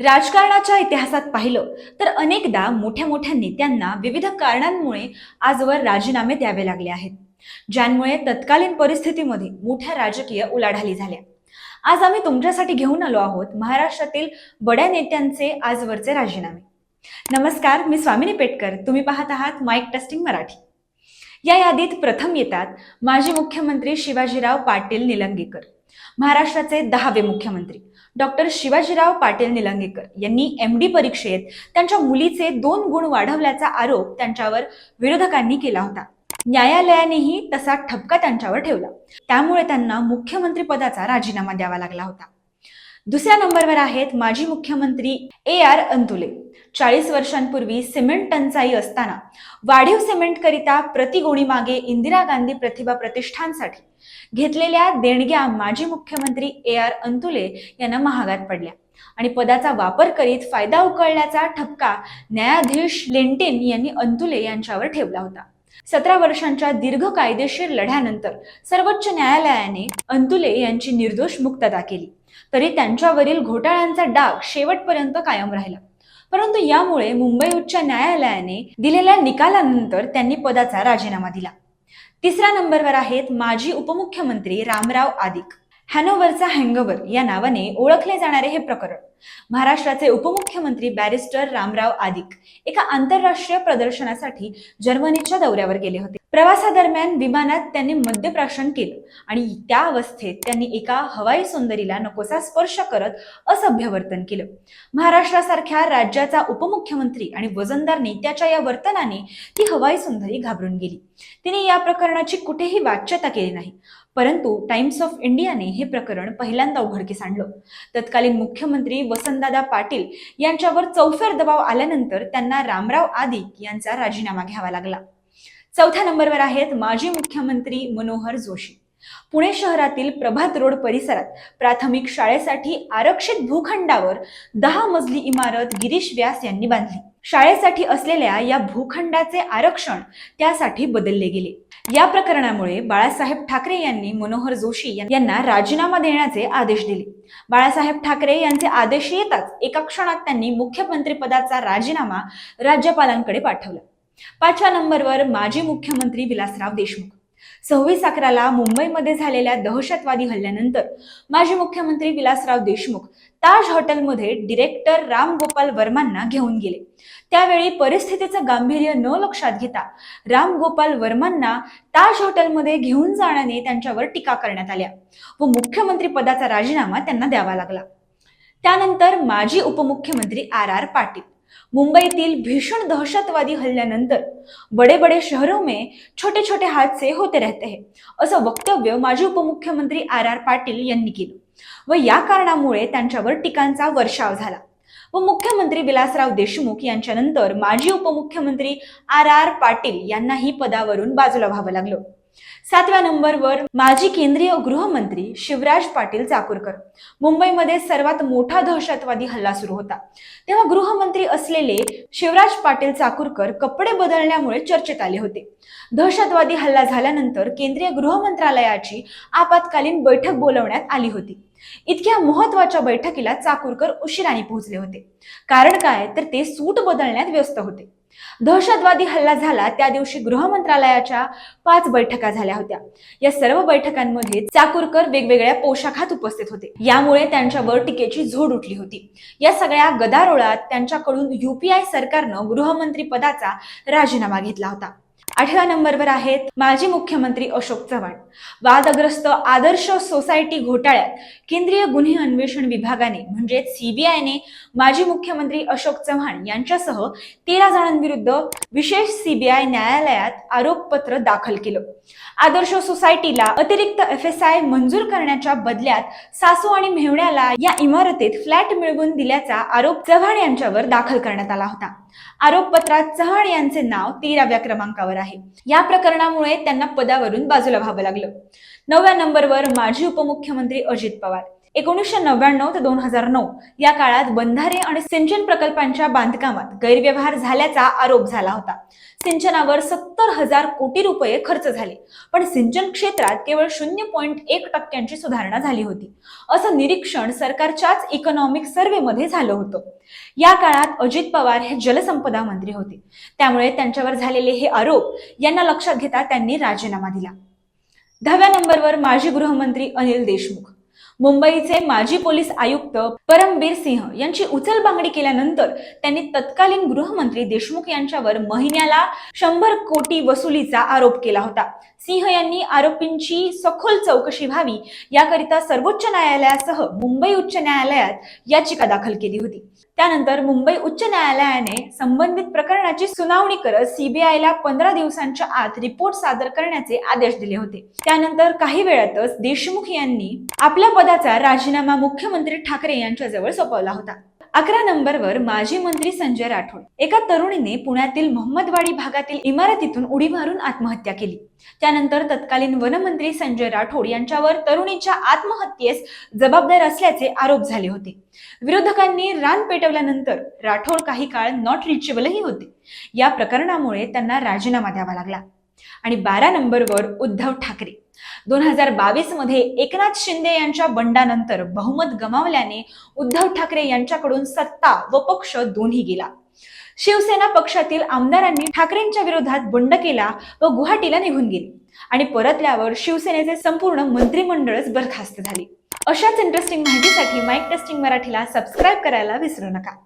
राजकारणाच्या इतिहासात पाहिलं तर अनेकदा मोठ्या मोठ्या नेत्यांना विविध कारणांमुळे आजवर राजीनामे द्यावे लागले आहेत ज्यांमुळे तत्कालीन परिस्थितीमध्ये मोठ्या राजकीय उलाढाली झाल्या. आज आम्ही तुमच्यासाठी घेऊन आलो आहोत महाराष्ट्रातील बड्या नेत्यांचे आजवरचे राजीनामे. नमस्कार मी स्वामिनी पेटकर. तुम्ही पाहत आहात माईक टेस्टिंग मराठी. या यादीत प्रथम येतात माजी मुख्यमंत्री शिवाजीराव पाटील निलंगेकर महाराष्ट्राचे दहावे मुख्यमंत्री. डॉक्टर शिवाजीराव पाटील निलंगेकर यांनी एम डी परीक्षेत त्यांच्या मुलीचे दोन गुण वाढवल्याचा आरोप त्यांच्यावर विरोधकांनी केला होता. न्यायालयानेही तसा ठपका त्यांच्यावर ठेवला. त्यामुळे त्यांना मुख्यमंत्री पदाचा राजीनामा द्यावा लागला होता. दुसऱ्या नंबरवर आहेत माजी मुख्यमंत्री ए आर अंतुले चाळीस वर्षांपूर्वी सिमेंट टंचाई असताना वाढीव सिमेंट करिता प्रतिगोणी मागे इंदिरा गांधी प्रतिभा प्रतिष्ठानसाठी घेतलेल्या देणग्या माजी मुख्यमंत्री ए आर अंतुले यांना महागात पडल्या आणि पदाचा वापर करीत फायदा उकळल्याचा ठपका न्यायाधीश लेंटेन यांनी अंतुले यांच्यावर ठेवला होता. सतरा वर्षांच्या दीर्घ कायदेशीर लढ्यानंतर सर्वोच्च न्यायालयाने अंतुले यांची निर्दोष मुक्तता केली. तरी त्यांच्यावरील घोटाळ्यांचा डाग शेवटपर्यंत कायम राहिला. परंतु यामुळे मुंबई उच्च न्यायालयाने दिलेल्या निकालानंतर त्यांनी पदाचा राजीनामा दिला. तिसऱ्या नंबरवर आहेत माजी उपमुख्यमंत्री रामराव आदिक. हॅनोवरचा हँगओवर या नावाने ओळखले जाणारे हे प्रकरण. महाराष्ट्राचे उपमुख्यमंत्री बॅरिस्टर रामराव आदिक एका आंतरराष्ट्रीय प्रदर्शनासाठी जर्मनीच्या दौऱ्यावर गेले होते. प्रवासादरम्यान विमानात त्यांनी मद्यप्राशन केलं आणि त्या अवस्थेत त्यांनी एका हवाई सुंदरीला नकोसा स्पर्श करत असभ्य वर्तन केलं. महाराष्ट्रासारख्या राज्याचा उपमुख्यमंत्री आणि वजनदार नेत्याच्या या वर्तनाने ती हवाई सुंदरी घाबरून गेली. तिने या प्रकरणाची कुठेही वाच्यता केली नाही. परंतु टाइम्स ऑफ इंडियाने हे प्रकरण पहिल्यांदा उघडकीस आणलं. तत्कालीन मुख्यमंत्री वसंतदादा पाटील यांच्यावर चौफेर दबाव आल्यानंतर त्यांना रामराव आदिक यांचा राजीनामा घ्यावा लागला. चौथ्या नंबरवर आहेत माजी मुख्यमंत्री मनोहर जोशी. पुणे शहरातील प्रभात रोड परिसरात प्राथमिक शाळेसाठी आरक्षित भूखंडावर दहा मजली इमारत गिरीश व्यास यांनी बांधली. शाळेसाठी असलेल्या या भूखंडाचे आरक्षण त्यासाठी बदलले गेले. या प्रकरणामुळे बाळासाहेब ठाकरे यांनी मनोहर जोशी यांना राजीनामा देण्याचे आदेश दिले. बाळासाहेब ठाकरे यांचे आदेश येताच एका क्षणात त्यांनी मुख्यमंत्री पदाचा राजीनामा राज्यपालांकडे पाठवला. पाचव्या नंबरवर माजी मुख्यमंत्री विलासराव देशमुख. सव्वीस अकराला मुंबईमध्ये झालेल्या दहशतवादी हल्ल्यानंतर माजी मुख्यमंत्री विलासराव देशमुख ताज हॉटेलमध्ये डिरेक्टर राम गोपाल वर्मांना घेऊन गेले. त्यावेळी परिस्थितीचं गांभीर्य न लक्षात घेता राम गोपाल वर्मांना ताज हॉटेलमध्ये घेऊन जाण्याने त्यांच्यावर टीका करण्यात आल्या व मुख्यमंत्री पदाचा राजीनामा त्यांना द्यावा लागला. त्यानंतर माजी उपमुख्यमंत्री आर आर पाटील मुंबईतील भीषण दहशतवादी हल्ल्यानंतर बडे बडे शहरों में छोटे छोटे हादसे होते रहते हैं असं वक्तव्य माजी उपमुख्यमंत्री आर आर पाटील यांनी केलं. व या कारणामुळे त्यांच्यावर टीकांचा वर्षाव झाला. व मुख्यमंत्री विलासराव देशमुख यांच्यानंतर माजी उपमुख्यमंत्री आर आर पाटील यांनाही पदावरून बाजूला व्हावं लागलं. सातव्या नंबरवर माजी केंद्रीय गृहमंत्री शिवराज पाटील चाकूरकर. मुंबईमध्ये सर्वात मोठा दहशतवादी हल्ला सुरू होता. तेव्हा गृहमंत्री असलेले शिवराज पाटील चाकूरकर कपडे बदलण्यामुळे चर्चेत आले होते. दहशतवादी हल्ला झाल्यानंतर केंद्रीय गृह मंत्रालयाची आपत्कालीन बैठक बोलवण्यात आली होती. इतक्या महत्त्वाच्या बैठकीला चाकूरकर उशिराने पोहोचले होते. कारण काय? तर ते सूट बदलण्यात व्यस्त होते. दहशतवादी हल्ला झाला त्या दिवशी गृह मंत्रालयाच्या पाच बैठका झाल्या होत्या. या सर्व बैठकांमध्ये चाकूरकर वेगवेगळ्या पोशाखात उपस्थित होते. यामुळे त्यांच्यावर टीकेची झोड उठली होती. या सगळ्या गदारोळात त्यांच्याकडून युपीआय सरकारनं गृहमंत्री पदाचा राजीनामा घेतला होता. आठव्या नंबरवर आहेत माजी मुख्यमंत्री अशोक चव्हाण. वादग्रस्त आदर्श सोसायटी घोटाळ्यात केंद्रीय गुन्हे अन्वेषण विभागाने म्हणजे सीबीआयने माजी मुख्यमंत्री अशोक चव्हाण यांच्यासह तेरा जणांविरुद्ध विशेष सीबीआय न्यायालयात आरोपपत्र दाखल केलं. आदर्श सोसायटीला अतिरिक्त एफ एस आय मंजूर करण्याच्या बदल्यात सासू आणि मेहण्याला या इमारतीत फ्लॅट मिळवून दिल्याचा आरोप चव्हाण यांच्यावर दाखल करण्यात आला होता. आरोपपत्रात चव्हाण यांचे नाव तेराव्या क्रमांकावर आहे. या प्रकरणामुळे त्यांना पदावरून बाजूला व्हावं लागलं. नवव्या नंबरवर माजी उपमुख्यमंत्री अजित पवार. एकोणीसशे नव्याण्णव ते दोन हजार नऊ या काळात बंधारे आणि सिंचन प्रकल्पांच्या बांधकामात गैरव्यवहार झाल्याचा आरोप झाला होता. सिंचनावर सत्तर हजार कोटी रुपये खर्च झाले पण सिंचन क्षेत्रात केवळ शून्य पॉईंट एक टक्क्यांची सुधारणा झाली होती. असं निरीक्षण सरकारच्याच इकॉनॉमिक सर्व्हेमध्ये झालं होतं. या काळात अजित पवार हे जलसंपदा मंत्री होते. त्यामुळे त्यांच्यावर झालेले हे आरोप यांना लक्षात घेता त्यांनी राजीनामा दिला. दहाव्या नंबरवर माजी गृहमंत्री अनिल देशमुख. मुंबईचे माजी पोलीस आयुक्त परमबीर सिंह यांची उचलबांगडी केल्यानंतर त्यांनी तत्कालीन गृहमंत्री देशमुख यांच्यावर महिन्याला शंभर कोटी वसुलीचा आरोप केला होता. सिंह यांनी आरोपींची सखोल चौकशी व्हावी याकरिता सर्वोच्च न्यायालयासह मुंबई उच्च न्यायालयात याचिका दाखल केली होती. त्यानंतर मुंबई उच्च न्यायालयाने संबंधित प्रकरणाची सुनावणी करत सीबीआयला पंधरा दिवसांच्या आत रिपोर्ट सादर करण्याचे आदेश दिले होते. त्यानंतर काही वेळातच देशमुख यांनी आपल्या पदाचा राजीनामा मुख्यमंत्री ठाकरे यांच्याजवळ सोपवला होता. अकरा नंबरवर माजी मंत्री संजय राठोड. एका तरुणीने पुण्यातील मोहम्मदवाडी भागातील इमारतीतून उडी मारून आत्महत्या केली. त्यानंतर तत्कालीन वनमंत्री संजय राठोड यांच्यावर तरुणीच्या आत्महत्येस जबाबदार असल्याचे आरोप झाले होते. विरोधकांनी रान पेटवल्यानंतर राठोड काही काळ नॉट रिचेबलही होते. या प्रकरणामुळे त्यांना राजीनामा द्यावा लागला. आणि बारा नंबरवर उद्धव ठाकरे. दोन हजार बावीसमध्ये एकनाथ शिंदे यांच्या बंडानंतर बहुमत गमावल्याने उद्धव ठाकरे यांच्याकडून सत्ता व पक्ष दोन्ही गेला. शिवसेना पक्षातील आमदारांनी ठाकरेंच्या विरोधात बंड केला व गुवाहाटीला निघून गेले आणि परतल्यावर शिवसेनेचे संपूर्ण मंत्रिमंडळच बरखास्त झाले. अशाच इंटरेस्टिंग माहितीसाठी माईक टेस्टिंग मराठीला सबस्क्राईब करायला विसरू नका.